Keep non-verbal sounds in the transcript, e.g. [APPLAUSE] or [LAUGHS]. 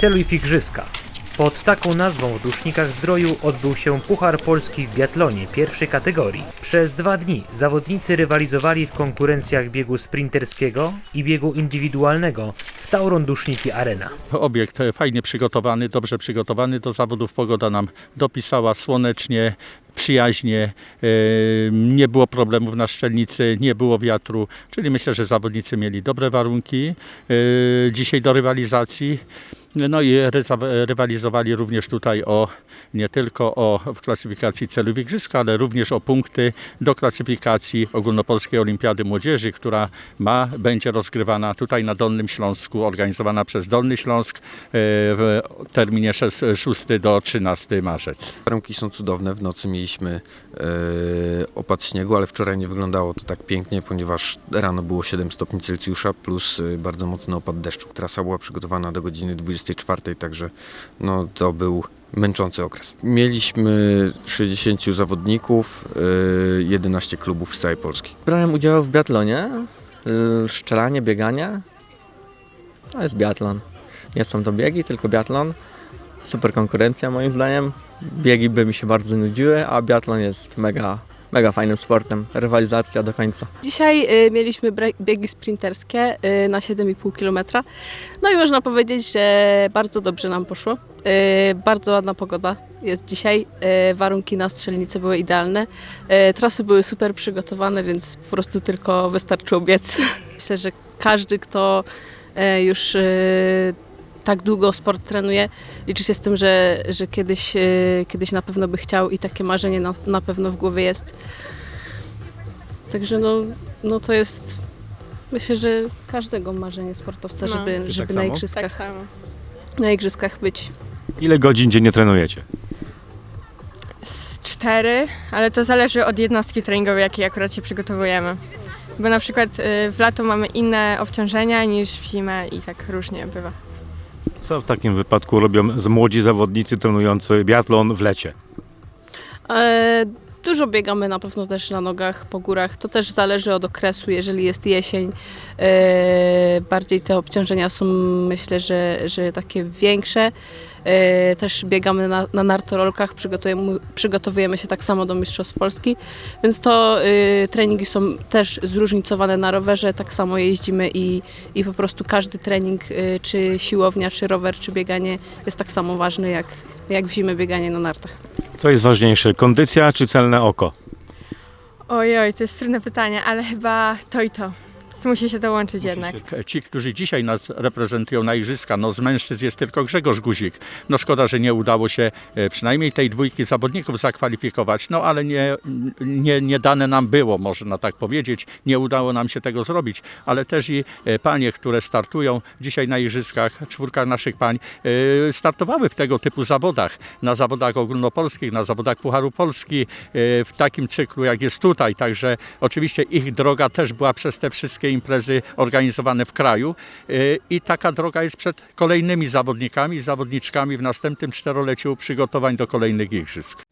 Celuj w Igrzyska. Pod taką nazwą w Dusznikach Zdroju odbył się Puchar Polski w biatlonie pierwszej kategorii. Przez dwa dni zawodnicy rywalizowali w konkurencjach biegu sprinterskiego i biegu indywidualnego w Tauron Duszniki Arena. Obiekt fajnie przygotowany, dobrze przygotowany do zawodów. Pogoda nam dopisała słonecznie, przyjaźnie. e, Nie było problemów na szczelnicy, nie było wiatru, czyli myślę, że zawodnicy mieli dobre warunki e, dzisiaj do rywalizacji. No i rywalizowali również tutaj o nie tylko o w klasyfikacji celów igrzyska, ale również o punkty do klasyfikacji Ogólnopolskiej Olimpiady Młodzieży, która ma, będzie rozgrywana tutaj na Dolnym Śląsku, organizowana przez Dolny Śląsk e, w terminie 6 do 13 marzec. Warunki są cudowne. W nocy mieliśmy e, opad śniegu, ale wczoraj nie wyglądało to tak pięknie, ponieważ rano było 7 stopni Celsjusza plus e, bardzo mocny opad deszczu. Trasa była przygotowana do godziny 24, także no, to był męczący okres. Mieliśmy 60 zawodników, e, 11 klubów z całej Polski. Brałem udział w biatlonie, szczelanie, bieganie. To jest biatlon. Nie są to biegi, tylko biatlon. Super konkurencja moim zdaniem. Biegi by mi się bardzo nudziły, a biatlon jest mega, mega fajnym sportem. Rywalizacja do końca. Dzisiaj y, mieliśmy biegi sprinterskie y, na 7,5 km. No i można powiedzieć, że bardzo dobrze nam poszło. Y, bardzo ładna pogoda jest dzisiaj. Y, warunki na strzelnicy były idealne. Y, trasy były super przygotowane, więc po prostu tylko wystarczyło biec. [LAUGHS] Myślę, że każdy, kto y, już y, tak długo sport trenuje, liczy się z tym, że, że kiedyś, y, kiedyś na pewno by chciał i takie marzenie na, na pewno w głowie jest. Także no, no to jest myślę, że każdego marzenie sportowca, No. żeby, Ty żeby tak na samo? igrzyskach, Tak na igrzyskach być. Ile godzin dziennie trenujecie? Z cztery, ale to zależy od jednostki treningowej, jakiej akurat się przygotowujemy. Bo na przykład y, w lato mamy inne obciążenia niż w zimę i tak różnie bywa. Co w takim wypadku robią z młodzi zawodnicy trenujący biatlon w lecie? E, dużo biegamy na pewno też na nogach po górach. To też zależy od okresu. Jeżeli jest jesień, e, bardziej te obciążenia są myślę, że, że takie większe. E, też biegamy na, na nartorolkach, przygotujemy, przygotowujemy się tak samo do Mistrzostw Polski, więc to e, treningi są też zróżnicowane na rowerze, tak samo jeździmy i, i po prostu każdy trening, e, czy siłownia, czy rower, czy bieganie jest tak samo ważny jak, jak w zimę bieganie na nartach. Co jest ważniejsze, kondycja czy celne oko? Ojoj, to jest trudne pytanie, ale chyba to i to. Musi się to łączyć jednak. Ci, którzy dzisiaj nas reprezentują na igrzyska, no z mężczyzn jest tylko Grzegorz Guzik. No szkoda, że nie udało się e, przynajmniej tej dwójki zawodników zakwalifikować, no ale nie, nie, nie dane nam było, można tak powiedzieć. Nie udało nam się tego zrobić, ale też i e, panie, które startują dzisiaj na igrzyskach, czwórka naszych pań, e, startowały w tego typu zawodach, na zawodach ogólnopolskich, na zawodach Pucharu Polski, e, w takim cyklu jak jest tutaj. Także oczywiście ich droga też była przez te wszystkie imprezy organizowane w kraju e, i taka droga jest przed kolejnymi zawodnikami, zawodniczkami w następnym czteroleciu przygotowań do kolejnych igrzysk.